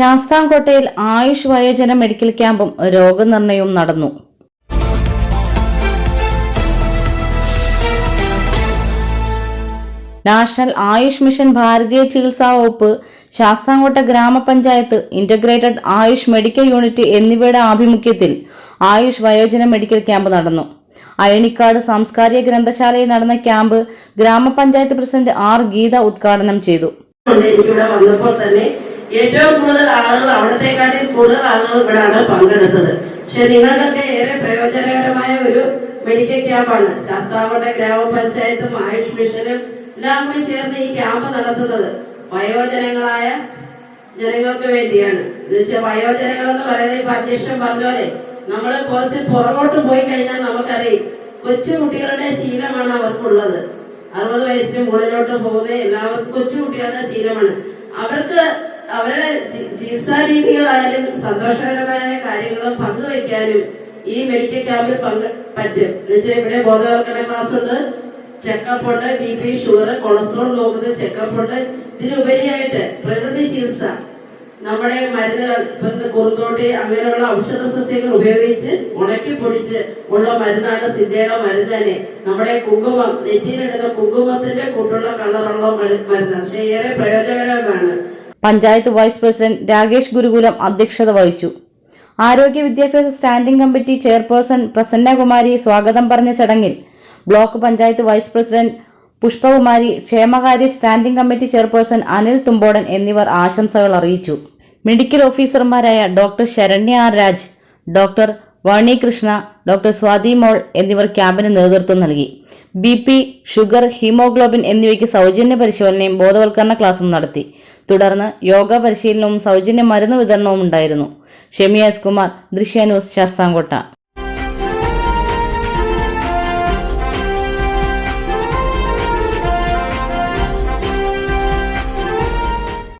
ശാസ്താംകോട്ടയിൽ ആയുഷ് വയോജന മെഡിക്കൽ ക്യാമ്പും രോഗനിർണയവും നടന്നു. നാഷണൽ ആയുഷ് മിഷൻ ഭാരതീയ ചികിത്സാ വകുപ്പ് ശാസ്താംകോട്ട ഗ്രാമപഞ്ചായത്ത് ഇന്റഗ്രേറ്റഡ് ആയുഷ് മെഡിക്കൽ യൂണിറ്റ് എന്നിവയുടെ ആഭിമുഖ്യത്തിൽ ആയുഷ് വയോജന മെഡിക്കൽ ക്യാമ്പ് നടന്നു. അയണിക്കാട് സാംസ്കാരിക ഗ്രന്ഥശാലയിൽ നടന്ന ക്യാമ്പ് ഗ്രാമപഞ്ചായത്ത് പ്രസിഡന്റ് ആർ ഗീത ഉദ്ഘാടനം ചെയ്തു. ഏറ്റവും കൂടുതൽ ആളുകൾ അവിടത്തെക്കാട്ടിൽ കൂടുതൽ ആളുകൾ ഇവിടെയാണ് പങ്കെടുത്തത്. പക്ഷെ നിങ്ങൾക്കൊക്കെ ഏറെ പ്രയോജനകരമായ ഒരു മെഡിക്കൽ ക്യാമ്പാണ്. ശാസ്താവട്ടെ ഗ്രാമപഞ്ചായത്തും ആയുഷ് മിഷനും എല്ലാം കൂടി ചേർന്ന് ഈ ക്യാമ്പ് നടത്തുന്നത് വയോജനങ്ങളായ ജനങ്ങൾക്ക് വേണ്ടിയാണ്. എന്ന് വെച്ചാൽ വയോജനങ്ങൾ എന്ന് പറയുന്നത് ഇപ്പൊ അധ്യക്ഷൻ പറഞ്ഞ പോലെ നമ്മൾ കുറച്ച് പുറകോട്ട് പോയി കഴിഞ്ഞാൽ നമുക്കറിയാം കൊച്ചു കുട്ടികളുടെ ശീലമാണ് അവർക്കുള്ളത്. അറുപത് വയസ്സിന് മുകളിലോട്ട് പോകുന്ന എല്ലാവർക്കും കൊച്ചു കുട്ടികളുടെ ശീലമാണ്. അവർക്ക് അവരുടെ ചികിത്സാ രീതികളായാലും സന്തോഷകരമായ കാര്യങ്ങൾ പങ്കുവെക്കാനും ഈ മെഡിക്കൽ ക്യാമ്പിൽ പങ്ക് പറ്റും. എന്നുവെച്ചാൽ ഇവിടെ ബോധവൽക്കരണ ക്ലാസ് ഉണ്ട് ചെക്കപ്പ് ഉണ്ട് ബി പി ഷുഗർ കൊളസ്ട്രോൾ നോക്കുന്ന ചെക്കപ്പ് ഉണ്ട് ഇതിനുപരിയായിട്ട് പ്രകൃതി ചികിത്സ നമ്മുടെ മരുന്നുകൾ ഇപ്പം കുറുന്തോട്ടി അങ്ങനെയുള്ള ഔഷധ സസ്യങ്ങൾ ഉപയോഗിച്ച് ഉണക്കി പൊടിച്ച് ഉള്ള മരുന്നാണ് സിദ്ധയുടെ മരുന്ന് തന്നെ നമ്മുടെ കുങ്കുമം നെറ്റിയിലിടുന്ന കുങ്കുമത്തിന്റെ കൂട്ടുള്ള കളറുള്ള മരു- മരുന്ന് പക്ഷേ ഏറെ പ്രയോജനകരമാണ് പഞ്ചായത്ത് വൈസ് പ്രസിഡന്റ് രാകേഷ് ഗുരുകുലം അധ്യക്ഷത വഹിച്ചു. ആരോഗ്യ വിദ്യാഭ്യാസ സ്റ്റാൻഡിംഗ് കമ്മിറ്റി ചെയർപേഴ്സൺ പ്രസന്നകുമാരി സ്വാഗതം പറഞ്ഞ ചടങ്ങിൽ block panchayat vice president Pushpakumari ക്ഷേമകാര്യ standing committee chairperson Anil Thumbodan എന്നിവർ ആശംസകൾ അറിയിച്ചു. മെഡിക്കൽ ഓഫീസർമാരായ doctor Saranya R Raj doctor Vani Krishna doctor Swathi Mol എന്നിവർ ക്യാമ്പിന് നേതൃത്വം നൽകി. ബി പി ഷുഗർ ഹീമോഗ്ലോബിൻ എന്നിവയ്ക്ക് സൗജന്യ പരിശോധനയും ബോധവൽക്കരണ ക്ലാസും നടത്തി. തുടർന്ന് യോഗ പരിശീലനവും സൗജന്യ മരുന്ന് വിതരണവും ഉണ്ടായിരുന്നു. ഷെമിയാസ് കുമാർ ദൃശ്യ ന്യൂസ് ശാസ്താംകോട്ട.